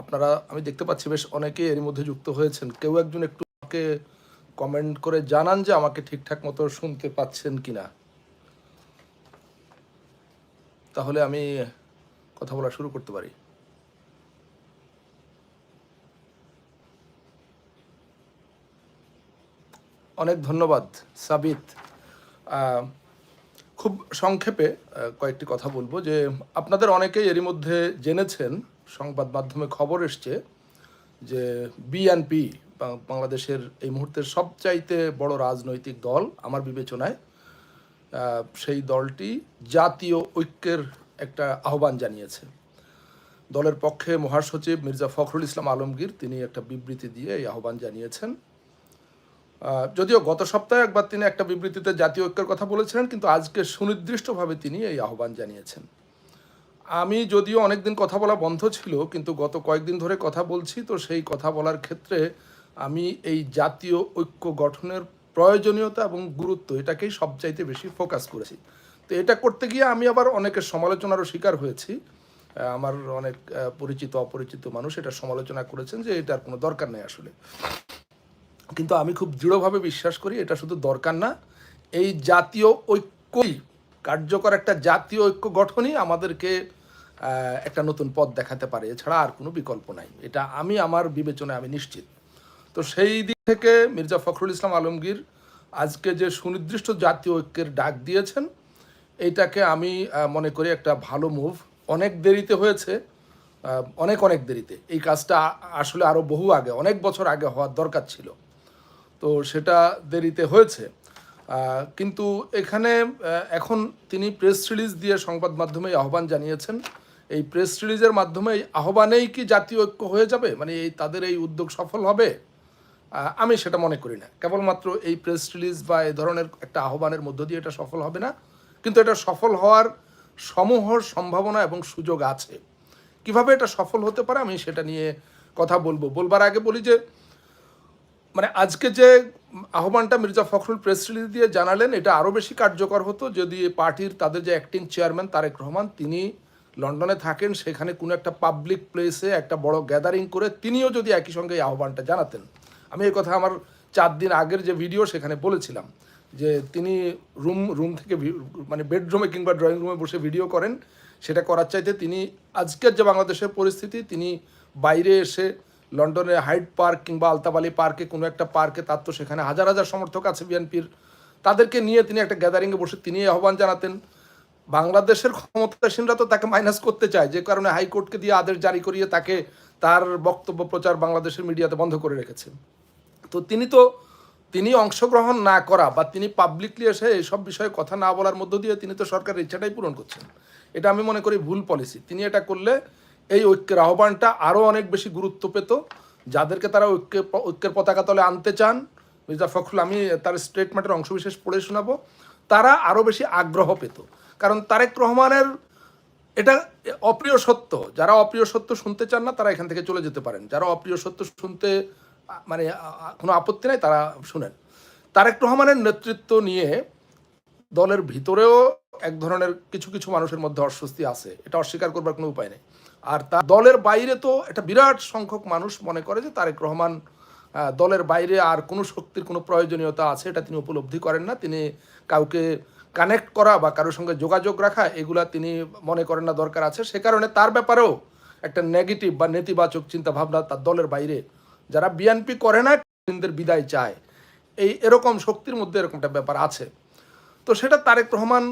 আপনারা, আমি দেখতে পাচ্ছি বেশ অনেকেই এর মধ্যে যুক্ত হয়েছেন। কেউ একজন একটু আমাকে কমেন্ট করে জানান যে আমাকে ঠিকঠাক মতো শুনতে পাচ্ছেন কিনা। তাহলে আমি কথা বলা শুরু করতে পারি। অনেক ধন্যবাদ, সাবিত। খুব সংক্ষেপে কয়েকটি কথা বলব যে আপনাদের অনেকেই এরই মধ্যে জেনেছেন সংবাদ মাধ্যমে খবর এসছে যে বিএনপি বাংলাদেশের এই মুহূর্তের সবচাইতে বড় রাজনৈতিক দল আমার বিবেচনায় সেই দলটি জাতীয় ঐক্যের একটা আহ্বান জানিয়েছে। দলের পক্ষে মহাসচিব মির্জা ফখরুল ইসলাম আলমগীর তিনি একটা বিবৃতি দিয়ে এই আহ্বান জানিয়েছেন। যদিও গত সপ্তাহে একবার তিনি একটা বিবৃতিতে জাতীয় ঐক্যের কথা বলেছিলেন, কিন্তু আজকে সুনির্দিষ্টভাবে তিনি এই আহ্বান জানিয়েছেন। আমি যদিও অনেকদিন কথা বলা বন্ধ ছিল, কিন্তু গত কয়েকদিন ধরে কথা বলছি, তো সেই কথা বলার ক্ষেত্রে আমি এই জাতীয় ঐক্য গঠনের প্রয়োজনীয়তা এবং গুরুত্ব এটাকেই সবচাইতে বেশি ফোকাস করেছি। তো এটা করতে গিয়ে আমি আবার অনেকের সমালোচনারও শিকার হয়েছি। আমার অনেক পরিচিত, অপরিচিত মানুষ এটা সমালোচনা করেছেন যে এটার কোনো দরকার নেই আসলে। কিন্তু আমি খুব দৃঢ়ভাবে বিশ্বাস করি এটা শুধু দরকার না, এই জাতীয় ঐক্যই কার্যকর একটা জাতীয় ঐক্য গঠনই আমাদেরকে একটা নতুন পথ দেখাতে পারে। এছাড়া আর কোনো বিকল্প নাই। এটা আমি, আমার বিবেচনায় আমি নিশ্চিত। তো সেই দিক থেকে মির্জা ফখরুল ইসলাম আলমগীর আজকে যে সুনির্দিষ্ট জাতীয় ঐক্যের ডাক দিয়েছেন, এইটাকে আমি মনে করি একটা ভালো মুভ। অনেক দেরিতে হয়েছে অনেক অনেক দেরিতে। এই কাজটা আসলে আরও বহু আগে, অনেক বছর আগে হওয়ার দরকার ছিল। তো সেটা দেরিতে হয়েছে। কিন্তু এখানে এখন তিনি প্রেস রিলিজ দিয়ে সংবাদ মাধ্যমে আহ্বান জানিয়েছেন। এই প্রেস রিলিজের মাধ্যমে আহ্বানেই কি জাতীয় ঐক্য হয়ে যাবে? মানে এই তাদের এই উদ্যোগ সফল হবে? আমি সেটা মনে করি না। কেবলমাত্র এই প্রেস রিলিজ বা এই ধরনের একটা আহ্বানের মধ্য দিয়ে এটা সফল হবে না। কিন্তু এটা সফল হওয়ার সমূহ সম্ভাবনা এবং সুযোগ আছে। কীভাবে এটা সফল হতে পারে আমি সেটা নিয়ে কথা বলব। বলবার আগে বলি যে মানে আজকে যে আহ্বানটা মির্জা ফখরুল প্রেস রিলিজ দিয়ে জানালেন, এটা আরও বেশি কার্যকর হতো যদি পার্টির তাদের যে অ্যাক্টিং চেয়ারম্যান তারেক রহমান, তিনি লন্ডনে থাকেন, সেখানে কোনো একটা পাবলিক প্লেসে একটা বড় গ্যাদারিং করে তিনিও যদি একই সঙ্গে এই আহ্বানটা জানাতেন। আমি এই কথা আমার চার দিন আগের যে ভিডিও সেখানে বলেছিলাম যে তিনি রুম রুম থেকে মানে বেডরুমে কিংবা ড্রয়িং রুমে বসে ভিডিও করেন। সেটা করার চাইতে তিনি আজকের যে বাংলাদেশের পরিস্থিতি, তিনি বাইরে এসে লন্ডনের হাইড পার্ক কিংবা আলতাবালি পার্কে কোনো একটা পার্কে তার তো সেখানে হাজার হাজার সমর্থক আছে বিএনপির তাদেরকে নিয়ে তিনি একটা গ্যাদারিংয়ে বসে তিনি আহ্বান জানাতেন। বাংলাদেশের ক্ষমতাসীনরা তো তাকে মাইনাস করতে চায়, যে কারণে হাইকোর্টকে দিয়ে আদেশ জারি করিয়ে তাকে তার বক্তব্য প্রচার বাংলাদেশের মিডিয়াতে বন্ধ করে রেখেছে তো তিনি তো, তিনি অংশগ্রহণ না করা বা তিনি পাবলিকলি এসে এইসব বিষয়ে কথা না বলার মধ্য দিয়ে তিনি তো সরকারের ইচ্ছাটাই পূরণ করছেন। এটা আমি মনে করি ভুল পলিসি তিনি এটা করলে এই ঐক্যের আহ্বানটা আরও অনেক বেশি গুরুত্ব পেত, যাদেরকে তারা ঐক্যে, ঐক্যের পতাকা তলে আনতে চান। মির্জা ফখরুল, আমি তার স্টেটমেন্টের অংশবিশেষ পড়ে শোনাবো। তারা আরও বেশি আগ্রহ পেত। কারণ তারেক রহমানের এটা অপ্রিয় সত্য। যারা অপ্রিয় সত্য শুনতে চান না, তারা এখান থেকে চলে যেতে পারেন। যারা অপ্রিয় সত্য শুনতে মানে কোনো আপত্তি নাই, তারা শুনেন। তারেক রহমানের নেতৃত্ব নিয়ে দলের ভিতরেও এক ধরনের কিছু কিছু মানুষের মধ্যে অস্বস্তি আছে। এটা অস্বীকার করবার কোনো উপায় নেই। আর তা দলের বাইরে তো একটা বিরাট সংখ্যক মানুষ মনে করে যে তারেক রহমান দলের বাইরে আর কোনো শক্তির কোনো প্রয়োজনীয়তা আছে, এটা তিনি উপলব্ধি করেন না। তিনি কাউকে কানেক্ট করা বা কারোর সঙ্গে যোগাযোগ রাখা, এগুলা তিনি মনে করেন না দরকার আছে। সে কারণে তার ব্যাপারেও একটা নেগেটিভ বা নেতিবাচক চিন্তা ভাবনা তার দলের বাইরে। যারা বিএনপি করে না বিদায় চায়। এই এরকম শক্তির মধ্যে এরকম একটা ব্যাপার আছে। তো সেটা তারেক রহমান,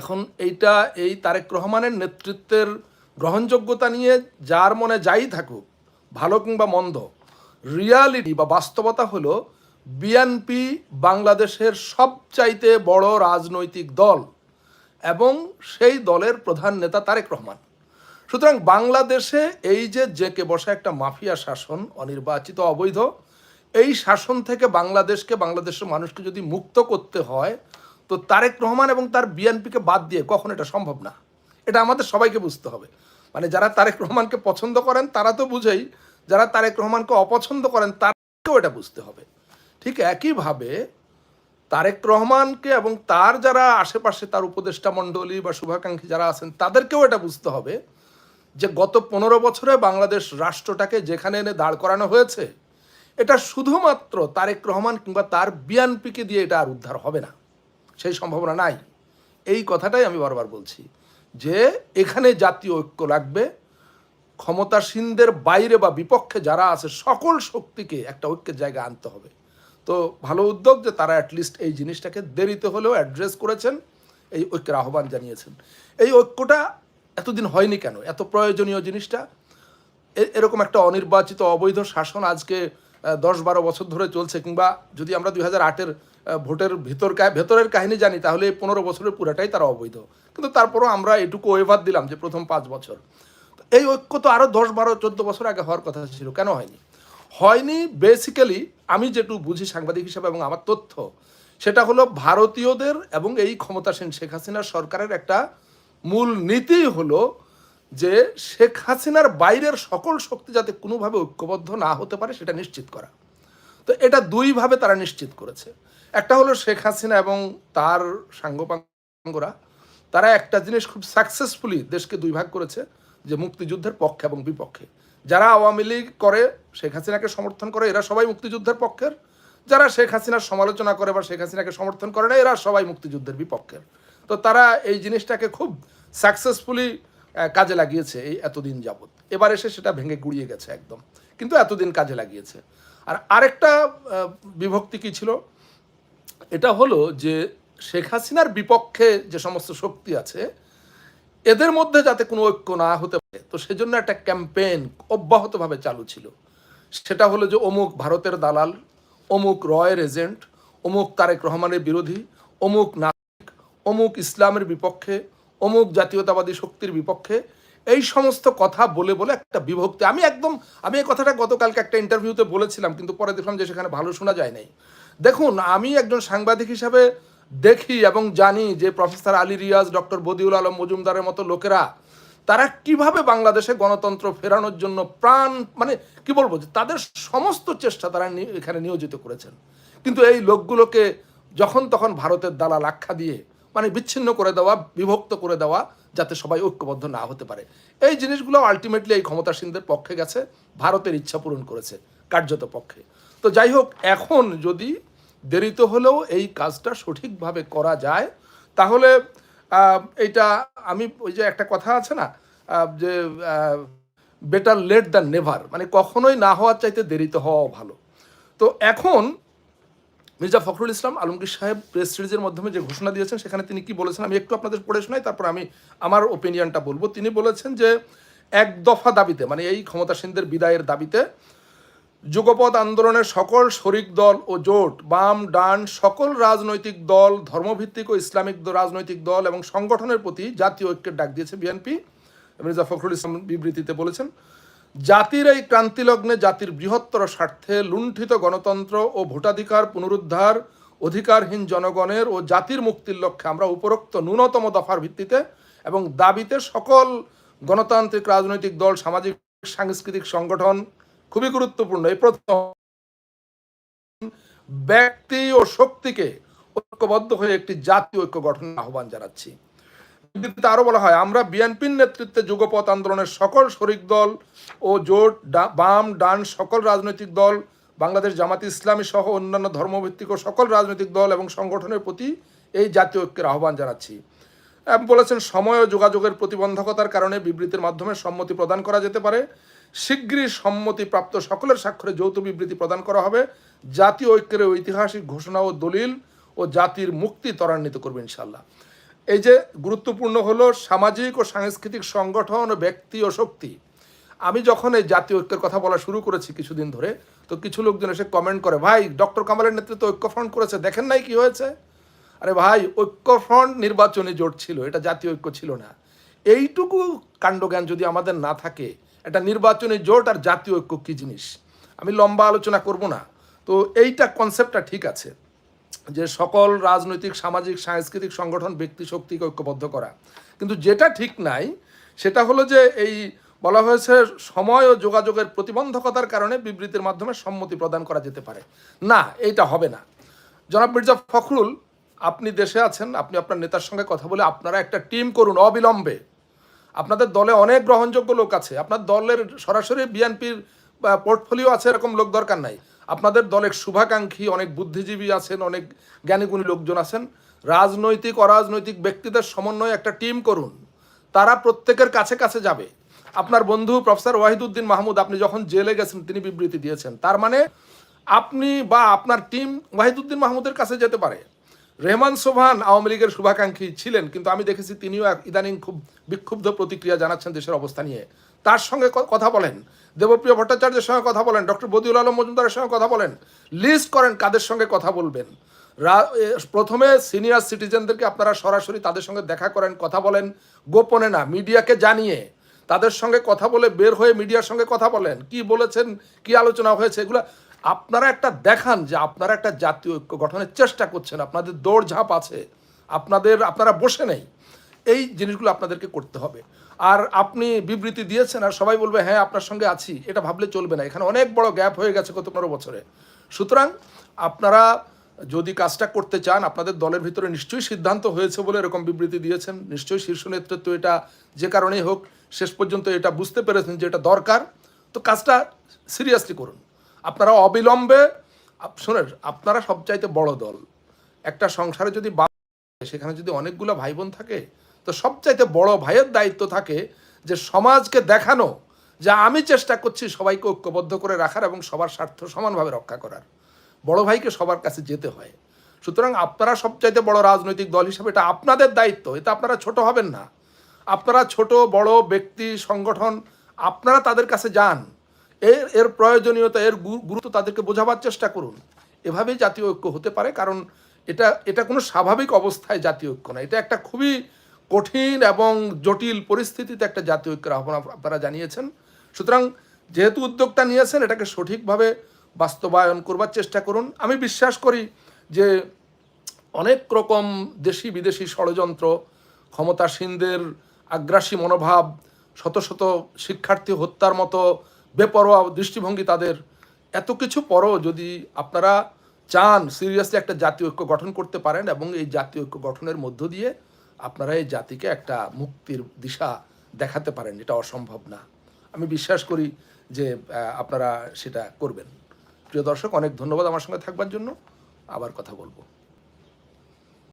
এখন এইটা, এই তারেক রহমানের নেতৃত্বের গ্রহণযোগ্যতা নিয়ে যার মনে যাই থাকুক, ভালো কিংবা মন্দ রিয়ালিটি বা বাস্তবতা হলো বিএনপি বাংলাদেশের সবচাইতে বড় রাজনৈতিক দল এবং সেই দলের প্রধান নেতা তারেক রহমান। সুতরাং বাংলাদেশে এই যে জেকে বসা একটা মাফিয়া শাসন, অনির্বাচিত, অবৈধ, এই শাসন থেকে বাংলাদেশকে, বাংলাদেশের মানুষকে যদি মুক্ত করতে হয়, তো তারেক রহমান এবং তার বিএনপিকে বাদ দিয়ে কখন এটা সম্ভব না। এটা আমাদের সবাইকে বুঝতে হবে। মানে যারা তারেক রহমানকে পছন্দ করেন, তারা তো বুঝেই, যারা তারেক রহমানকে অপছন্দ করেন তাদেরকেও এটা বুঝতে হবে। ঠিক একইভাবে তারেক রহমানকে এবং তার যারা আশেপাশে তার উপদেষ্টা মণ্ডলী বা শুভাকাঙ্ক্ষী যারা আছেন, তাদেরকেও এটা বুঝতে হবে যে গত পনেরো বছরে বাংলাদেশ রাষ্ট্রটাকে যেখানে এনে দাঁড় করানো হয়েছে, এটা শুধুমাত্র তারেক রহমান কিংবা তার বিএনপিকে দিয়ে এটা আর উদ্ধার হবে না। সেই সম্ভাবনা নাই। এই কথাটাই আমি বারবার বলছি যে এখানে জাতীয় ঐক্য লাগবে। ক্ষমতাসীনদের বাইরে বা বিপক্ষে যারা আছে, সকল শক্তিকে একটা ঐক্যের জায়গা আনতে হবে। তো ভালো উদ্যোগ যে তারা অ্যাটলিস্ট এই জিনিসটাকে দেরিতে হলেও অ্যাড্রেস করেছেন, এই ঐক্যের আহ্বান জানিয়েছেন। এই ঐক্যটা এতদিন হয়নি কেন? এত প্রয়োজনীয় জিনিসটা? এরকম একটা অনির্বাচিত অবৈধ শাসন আজকে দশ বারো বছর ধরে চলছে কিংবা যদি আমরা দুই হাজার আটের ভোটের ভিতর ভেতরের কাহিনী জানি, তাহলে এই পনেরো বছরের পুরাটাই তারা অবৈধ। কিন্তু তারপরও আমরা এটুকু ওয়েভার দিলাম যে প্রথম পাঁচ বছর। এই ঐক্য তো আরও দশ বারো চোদ্দ বছর আগে হওয়ার কথা ছিল, কেন হয়নি? হয়নি বেসিক্যালি আমি যেটুকু বুঝি সাংবাদিক হিসাবে এবং আমার তথ্য, সেটা হলো ভারতীয়দের এবং এই ক্ষমতাসীন শেখ হাসিনার সরকারের একটা মূল নীতি হলো যে শেখ হাসিনার বাইরের সকল শক্তি যাতে কোনোভাবে ঐক্যবদ্ধ না হতে পারে, সেটা নিশ্চিত করা। তো এটা দুইভাবে তারা নিশ্চিত করেছে। একটা হলো শেখ হাসিনা এবং তার সাঙ্গপাঙ্গরা, তারা একটা জিনিস খুব সাকসেসফুলি দেশকে দুই ভাগ করেছে, যে মুক্তিযুদ্ধের পক্ষে এবং বিপক্ষে। যারা আওয়ামী লীগ করে, শেখ হাসিনাকে সমর্থন করে, এরা সবাই মুক্তিযুদ্ধের পক্ষের। যারা শেখ হাসিনার সমালোচনা করে বা শেখ হাসিনাকে সমর্থন করে না, এরা সবাই মুক্তিযুদ্ধের বিপক্ষের। তো তারা এই জিনিসটাকে খুব সাকসেসফুলি কাজে লাগিয়েছে এই এতদিন যাবৎ। এবার এসে সেটা ভেঙে গুড়িয়ে গেছে একদম। কিন্তু এতদিন কাজে লাগিয়েছে। আর আরেকটা বিভক্তি কি ছিল? এটা হলো যে শেখ হাসিনার বিপক্ষে যে সমস্ত শক্তি আছে, এদের মধ্যে যাতে কোনো ঐক্য না হতে তো সেজন্য একটা ক্যাম্পেইন অব্যাহতভাবে চালু ছিল। সেটা হলো যে অমুক ভারতের দালাল, অমুক রয়ের এজেন্ট, অমুক তারেক রহমানের বিরোধী, অমুক নাগরিক, অমুক ইসলামের বিপক্ষে, অমুক জাতীয়তাবাদী শক্তির বিপক্ষে, এই সমস্ত কথা বলে বলে একটা বিভক্তি। আমি একদম, আমি এই কথাটা গতকালকে একটা ইন্টারভিউতে বলেছিলাম, কিন্তু পরে দেখলাম যে সেখানে ভালো শোনা যায় নাই। দেখুন, আমি একজন সাংবাদিক হিসাবে দেখি এবং জানি যে প্রফেসর আলী রিয়াজ, ডক্টর বদিউল আলম মজুমদারের মতো লোকেরা তারা কীভাবে বাংলাদেশে গণতন্ত্র ফেরানোর জন্য প্রাণ মানে কি বলব তাদের সমস্ত চেষ্টা তারা এখানে নিয়োজিত করেছেন। কিন্তু এই লোকগুলোকে যখন তখন ভারতের দালাল আখ্যা দিয়ে মানে বিচ্ছিন্ন করে দেওয়া, বিভক্ত করে দেওয়া, যাতে সবাই ঐক্যবদ্ধ না হতে পারে। এই জিনিসগুলো আলটিমেটলি এই ক্ষমতাসীনদের পক্ষে গেছে, ভারতের ইচ্ছা পূরণ করেছে, কার্যত পক্ষে। তো যাই হোক, এখন যদি দেরিতে হলেও এই কাজটা সঠিকভাবে করা যায়, তাহলে এইটা আমি ওই যে একটা কথা আছে না যে বেটার লেট দ্যান নেভার মানে কখনোই না হওয়ার চাইতে দেরিতে হওয়া ভালো। তো এখন মির্জা ফখরুল ইসলাম আলমগীর সাহেব প্রেস সিরিজের মাধ্যমে যে ঘোষণা দিয়েছেন, সেখানে তিনি কি বলেছেন আমি একটু আপনাদের পড়ে শোনাই, তারপর আমি আমার ওপিনিয়নটা বলব। তিনি বলেছেন যে, এক দফা দাবিতে মানে এই ক্ষমতাসীনদের বিদায়ের দাবিতে যুগপৎ আন্দোলনের সকল শরিক দল ও জোট, বাম, ডান, সকল রাজনৈতিক দল, ধর্মভিত্তিক ও ইসলামিক রাজনৈতিক দল এবং সংগঠনের প্রতি জাতীয় ঐক্যের ডাক দিয়েছে বিএনপি মির্জা ফখরুল ইসলাম বিবৃতিতে বলেছেন, জাতির এই ক্রান্তিলগ্নে জাতির বৃহত্তর স্বার্থে লুণ্ঠিত গণতন্ত্র ও ভোটাধিকার পুনরুদ্ধার অধিকারহীন জনগণের ও জাতির মুক্তির লক্ষ্যে আমরা উপরোক্ত ন্যূনতম দফার ভিত্তিতে এবং দাবিতে সকল গণতান্ত্রিক রাজনৈতিক দল, সামাজিক, সাংস্কৃতিক সংগঠন খুবই গুরুত্বপূর্ণ। এই প্রথম ব্যক্তি ও শক্তিকে ঐক্যবদ্ধ হয়ে একটি জাতীয় ঐক্য গঠনের আহ্বান জানাচ্ছি। বিবৃতিতে আরও বলা হয়, আমরা বিএনপির নেতৃত্বে যুগপথ আন্দোলনের সকল শরিক দল ও জোট বাম, ডান, সকল রাজনৈতিক দল, বাংলাদেশ জামাতি ইসলামী সহ অন্যান্য ধর্মভিত্তিক ও সকল রাজনৈতিক দল এবং সংগঠনের প্রতি এই জাতীয় ঐক্যের আহ্বান জানাচ্ছি। বলেছেন, সময় ও যোগাযোগের প্রতিবন্ধকতার কারণে বিবৃতির মাধ্যমে সম্মতি প্রদান করা যেতে পারে। শীঘ্রই সম্মতিপ্রাপ্ত সকলের স্বাক্ষরে যৌথ বিবৃতি প্রদান করা হবে। জাতীয় ঐক্যের ঐতিহাসিক ঘোষণা ও দলিল ও জাতির মুক্তি ত্বরান্বিত করবে ইনশাল্লাহ এই যে গুরুত্বপূর্ণ হলো সামাজিক ও সাংস্কৃতিক সংগঠন ও ব্যক্তি ও শক্তি। আমি যখন এই জাতীয় ঐক্যের কথা বলা শুরু করেছি কিছুদিন ধরে, তো কিছু লোকজন এসে কমেন্ট করে, ভাই, ডক্টর কামালের নেতৃত্বে ঐক্যফ্রন্ট করেছে, দেখেন নাই কি হয়েছে? আরে ভাই ঐক্যফ্রন্ট নির্বাচনী জোট ছিল, এটা জাতীয় ঐক্য ছিল না। এইটুকু কাণ্ডজ্ঞান যদি আমাদের না থাকে একটা নির্বাচনী জোট আর জাতীয় ঐক্য কী জিনিস? আমি লম্বা আলোচনা করব না। তো এইটা কনসেপ্টটা ঠিক আছে, যে সকল রাজনৈতিক, সামাজিক, সাংস্কৃতিক সংগঠন ব্যক্তি শক্তিকে ঐক্যবদ্ধ করা। কিন্তু যেটা ঠিক নাই, সেটা হলো যে এই বলা হয়েছে সময় ও যোগাযোগের প্রতিবন্ধকতার কারণে বিবৃতির মাধ্যমে সম্মতি প্রদান করা যেতে পারে। না, এইটা হবে না। জনাব মির্জা ফখরুল, আপনি দেশে আছেন, আপনি আপনার নেতার সঙ্গে কথা বলে আপনারা একটা টিম করুন অবিলম্বে। আপনাদের দলে অনেক গ্রহণযোগ্য লোক আছে। আপনার দলের সরাসরি বিএনপির পোর্টফোলিও আছে এরকম লোক দরকার নাই। আপনাদের দলের শুভাকাঙ্ক্ষী অনেক বুদ্ধিজীবী আছেন, অনেক জ্ঞানীগুণী লোকজন আছেন। রাজনৈতিক, অরাজনৈতিক ব্যক্তিদের সমন্বয়ে একটা টিম করুন। তারা প্রত্যেকের কাছে কাছে যাবে। আপনার বন্ধু প্রফেসর ওয়াহিদুদ্দিন মাহমুদ, আপনি যখন জেলে গেছেন, তিনি বিবৃতি দিয়েছেন। তার মানে আপনি বা আপনার টিম ওয়াহিদুদ্দিন মাহমুদের কাছে যেতে পারে। রেহমান সোভান আওয়ামী লীগের শুভাকাঙ্ক্ষী ছিলেন, কিন্তু আমি দেখেছি তিনিও ইদানিং খুব বিক্ষুব্ধ প্রতিক্রিয়া জানাচ্ছেন দেশের অবস্থা নিয়ে। তার সঙ্গে কথা বলেন। দেবপ্রিয় ভট্টাচার্যের সঙ্গে কথা বলেন, ডক্টর বদিউল আলম মজুমদারের সঙ্গে কথা বলেন, লিস্ট করেন কাদের সঙ্গে কথা বলবেন। প্রথমে সিনিয়র সিটিজেনদেরকে আপনারা সরাসরি তাদের সঙ্গে দেখা করেন, কথা বলেন, গোপনে না, মিডিয়াকে জানিয়ে তাদের সঙ্গে কথা বলে বের হয়ে মিডিয়ার সঙ্গে কথা বলেন। কি বলেছেন, কি আলোচনা হয়েছে, এগুলো আপনারা একটা দেখান যে আপনারা একটা জাতীয় ঐক্য গঠনের চেষ্টা করছেন, আপনাদের দৌড়ঝাঁপ আছে, আপনাদের, আপনারা বসে নেই, এই জিনিসগুলো আপনাদেরকে করতে হবে। আর আপনি বিবৃতি দিয়েছেন আর সবাই বলবে হ্যাঁ আপনার সঙ্গে আছি। এটা ভাবলে চলবে না। এখানে অনেক বড় গ্যাপ হয়ে গেছে গত পনেরো বছরে। সুতরাং আপনারা যদি কাজটা করতে চান, আপনাদের দলের ভিতরে নিশ্চয়ই সিদ্ধান্ত হয়েছে বলে এরকম বিবৃতি দিয়েছেন। নিশ্চয়ই শীর্ষ নেতৃত্ব এটা যে কারণেই হোক, শেষ পর্যন্ত এটা বুঝতে পেরেছেন যে এটা দরকার। তো কাজটা সিরিয়াসলি করুন। আপনারা অবিলম্বে শোনেন, আপনারা সবচাইতে বড় দল। একটা সংসারে যদি বা, সেখানে যদি অনেকগুলো ভাই বোন থাকে, তো সবচাইতে বড় ভাইয়ের দায়িত্ব থাকে যে সমাজকে দেখানো, যে আমি চেষ্টা করছি সবাইকে ঐক্যবদ্ধ করে রাখার এবং সবার স্বার্থ সমানভাবে রক্ষা করার। বড় ভাইকে সবার কাছে যেতে হয়। সুতরাং আপনারা সবচাইতে বড় রাজনৈতিক দল হিসেবে এটা আপনাদের দায়িত্ব, এটা আপনারা ছোট হবেন না। আপনারা ছোট, বড় ব্যক্তি, সংগঠন, আপনারা তাদের কাছে যান। এর এর প্রয়োজনীয়তা, এর গুরুত্ব তাদেরকে বোঝাবার চেষ্টা করুন। এভাবেই জাতীয় ঐক্য হতে পারে, কারণ এটা এটা কোনো স্বাভাবিক অবস্থায় জাতীয় ঐক্য না। এটা একটা খুবই কঠিন এবং জটিল পরিস্থিতিতে একটা জাতীয় ঐক্যের আহ্বান আপনারা জানিয়েছেন। সুতরাং যেহেতু উদ্যোগটা নিয়েছেন, এটাকে সঠিকভাবে বাস্তবায়ন করবার চেষ্টা করুন। আমি বিশ্বাস করি যে অনেক রকম দেশি বিদেশি ষড়যন্ত্র, ক্ষমতাসীনদের আগ্রাসী মনোভাব, শত শত শিক্ষার্থী হত্যার মতো বেপরোয়া দৃষ্টিভঙ্গি তাদের। এত কিছু পরও যদি আপনারা চান সিরিয়াসলি একটা জাতীয় ঐক্য গঠন করতে পারেন এবং এই জাতীয় ঐক্য গঠনের মধ্য দিয়ে আপনারা এই জাতিকে একটা মুক্তির দিশা দেখাতে পারেন, এটা অসম্ভব না। আমি বিশ্বাস করি যে আপনারা সেটা করবেন। প্রিয় দর্শক, অনেক ধন্যবাদ আমার সঙ্গে থাকবার জন্য। আবার কথা বলব।